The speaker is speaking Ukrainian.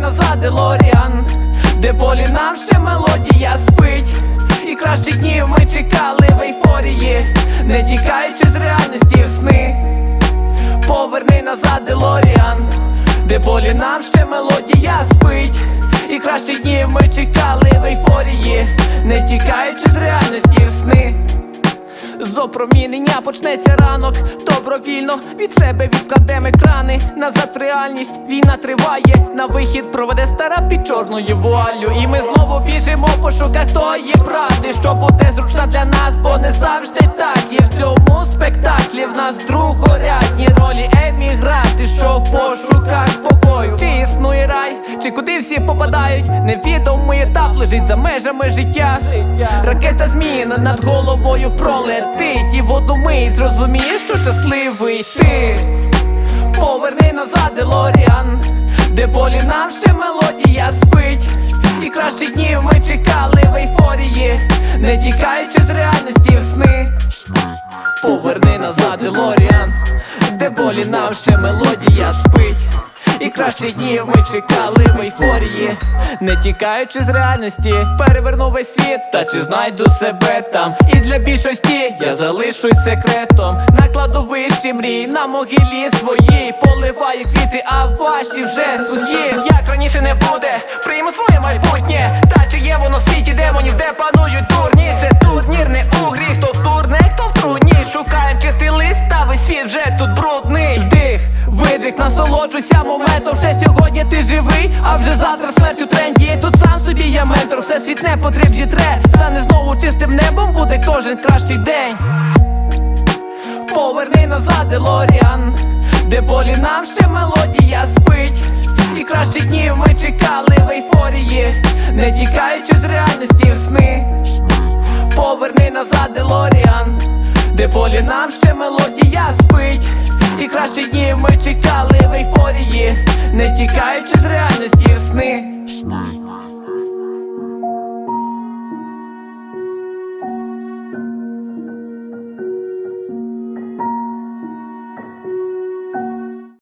Делоріан, де болі нам ще мелодія спить. І кращих днів ми чекали в ейфорії, не тікаючи з реальності в сни. Поверни назад, Делоріан, де болі нам ще мелодія спить. І кращих днів ми чекали в ейфорії, не тікаючи з реальності в сни. З опромінення почнеться ранок Добровільно від себе відкладемо екрани Назад в реальність, війна триває На вихід проведе стара під чорною вуаллю. І ми знову біжимо пошуках тої правди Що буде зручна для нас, бо не завжди так. Є в цьому спектаклі в нас другорядні ролі Емігранти, що в пошуках спокою. Чи існує рай, чи куди всі попадають Невідомий етап лежить за межами життя. Ракета зміна над головою пролетить І в одну мить зрозумієш, що щасливий ти. Делоріан Де болі нам ще мелодія спить. І кращих днів ми чекали в ейфорії Не тікаючи з реальності в сни. Поверни назад, Делоріан. Де болі нам ще мелодія спить. І кращих днів ми чекали в ейфорії, не тікаючи з реальності, переверну весь світ, та чи знайду себе там. І для більшості я залишусь секретом. На кладовищі мрій, на могилі своїй Поливаю квіти, ваші вже сухі. Як раніше не буде, прийму своє майбутнє. Та чи є воно в світі демонів, де панують дурні? Це турнір, не у грі, хто втурне, хто в труні. Шукаєм чистий лист, та весь світ вже тут брудний. Вдих, видих, насолоджуйся моментом. Ще сьогодні ти живий, а вже завтра смерть у тренді. Тут сам собі я ментор, все світ не потріб зітре. Стане знову чистим небом, буде кожен кращий день. Поверни назад, Делоріан, де болі нам ще мелодія спить. І кращі днів ми чекали в ейфорії, не тікаючи з реальності в сни. Поверни назад, Делоріан, де болі нам ще мелодія спить. І кращі днів ми чекали в ейфорії, не тікаючи